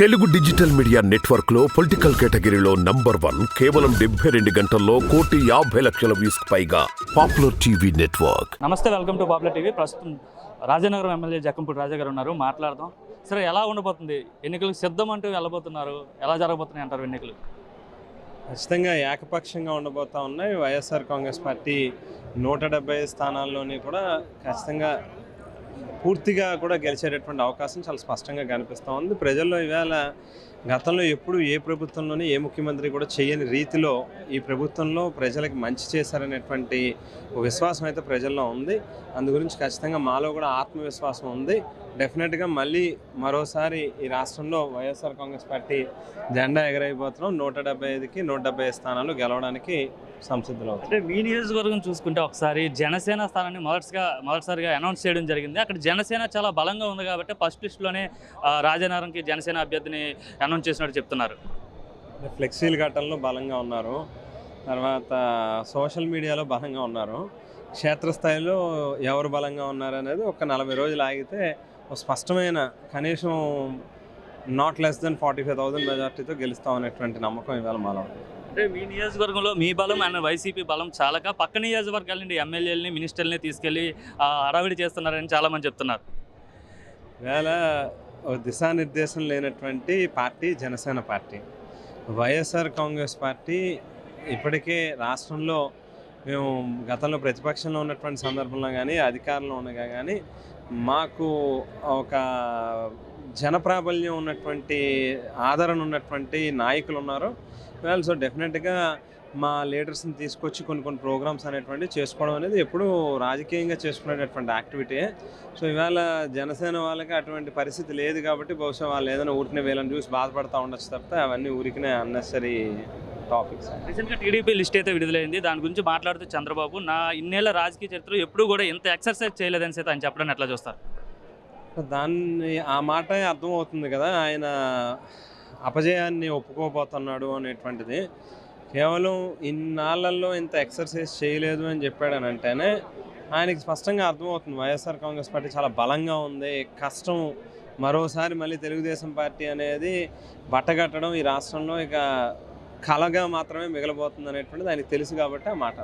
Telugu digital media నెట్వర్క్లో political కేటగిరీలో number one కేవలం డెబ్బై రెండు గంటల్లో కోటి యాభై లక్షల వ్యూస్ పైగా పాపులర్ టీవీ నెట్వర్క్. నమస్తే వెల్కమ్ టు పాపులర్ టీవీ. ప్రస్తుతం రాజనగరం ఎమ్మెల్యే జక్కంపూడి రాజా గారు ఉన్నారు. మాట్లాడదాం. సరే ఎలా ఉండబోతుంది? ఎన్నికలకు సిద్ధం అంటూ వెళ్ళబోతున్నారు. ఎలా జరగబోతున్నాయి అంటారు ఎన్నికలు? ఖచ్చితంగా ఏకపక్షంగా ఉండబోతా ఉన్నాయి. వైఎస్ఆర్ కాంగ్రెస్ పార్టీ నూట డెబ్బై స్థానాల్లోని కూడా ఖచ్చితంగా పూర్తిగా కూడా గెలిచేటటువంటి అవకాశం చాలా స్పష్టంగా కనిపిస్తూ ఉంది. ప్రజల్లో ఈవేళ గతంలో ఎప్పుడు ఏ ప్రభుత్వంలోనే ఏ ముఖ్యమంత్రి కూడా చేయని రీతిలో ఈ ప్రభుత్వంలో ప్రజలకు మంచి చేశారనేటువంటి విశ్వాసం అయితే ప్రజల్లో ఉంది. అందు గురించి ఖచ్చితంగా మాలో కూడా ఆత్మవిశ్వాసం ఉంది. డెఫినెట్గా మళ్ళీ మరోసారి ఈ రాష్ట్రంలో వైఎస్ఆర్ కాంగ్రెస్ పార్టీ జెండా ఎగరైపోతున్నాం. నూట డెబ్బై ఐదుకి నూట డెబ్బై స్థానాలు గెలవడానికి సంసిద్ధులు అంటే మీ నియోజకవర్గం చూసుకుంటే ఒకసారి జనసేన స్థానాన్ని మొదటిగా మొదటిసారిగా అనౌన్స్ చేయడం జరిగింది. అక్కడ జనసేన చాలా బలంగా ఉంది కాబట్టి ఫస్ట్ లిస్టులోనే రాజనగరంకి జనసేన అభ్యర్థిని అనౌన్స్ చేసినట్టు చెప్తున్నారు. ఫ్లెక్సీల ఘటనలో బలంగా ఉన్నారు. తర్వాత సోషల్ మీడియాలో బలంగా ఉన్నారు. క్షేత్రస్థాయిలో ఎవరు బలంగా ఉన్నారు అనేది ఒక నలభై రోజులు ఆగితే ఒక స్పష్టమైన కనీసం not less than forty five thousand మెజార్టీతో గెలుస్తాం అనేటువంటి నమ్మకం ఇవాళ మాలో. అంటే మీ నియోజకవర్గంలో మీ బలం అండ్ వైసీపీ బలం చాలక పక్క నియోజకవర్గాల నుండి ఎమ్మెల్యేలని మినిస్టర్ని తీసుకెళ్ళి ఆ, హడావిడి చేస్తున్నారని చాలామంది చెప్తున్నారు. వేళ దిశానిర్దేశం లేనటువంటి party Janasena party. YSR Congress party ఇప్పటికే రాష్ట్రంలో మేము గతంలో ప్రతిపక్షంలో ఉన్నటువంటి సందర్భంలో కానీ అధికారంలో ఉండగా కానీ మాకు ఒక జనప్రాబల్యం ఉన్నటువంటి ఆదరణ ఉన్నటువంటి నాయకులు ఉన్నారు. వెల్ సో డెఫినెట్గా మా లీడర్స్ని తీసుకొచ్చి కొన్ని కొన్ని ప్రోగ్రామ్స్ అనేటువంటి చేసుకోవడం అనేది ఎప్పుడూ రాజకీయంగా చేసుకునేటటువంటి యాక్టివిటీ సో ఇవాళ జనసేన వాళ్ళకి అటువంటి పరిస్థితి లేదు కాబట్టి బహుశా వాళ్ళు ఏదైనా ఊరికనే వీళ్ళని చూసి బాధపడతా ఉండొచ్చు తప్పితే అవన్నీ ఊరికినే అన్నెసరీ టాపిక్స్ రీసెంట్గా టీడీపీ లిస్ట్ అయితే విడుదలైంది. దాని గురించి మాట్లాడుతూ చంద్రబాబు నా ఇన్నేళ్ళ రాజకీయ చరిత్ర ఎప్పుడు కూడా ఇంత ఎక్సర్సైజ్ చేయలేదని సైతం ఆయన చెప్పడం ఎట్లా చూస్తారు? దాన్ని ఆ మాట అర్థమవుతుంది కదా ఆయన అపజయాన్ని ఒప్పుకోబోతున్నాడు అనేటువంటిది. కేవలం ఇన్నాళ్ళల్లో ఇంత ఎక్సర్సైజ్ చేయలేదు అని చెప్పాడనంటేనే ఆయనకి స్పష్టంగా అర్థమవుతుంది. వైఎస్ఆర్ కాంగ్రెస్ పార్టీ చాలా బలంగా ఉంది కష్టం. మరోసారి మళ్ళీ తెలుగుదేశం పార్టీ అనేది బట్టగట్టడం ఈ రాష్ట్రంలో ఇక కలగా మాత్రమే మిగలబోతుంది అనేటువంటిది ఆయనకి తెలుసు కాబట్టి ఆ మాట.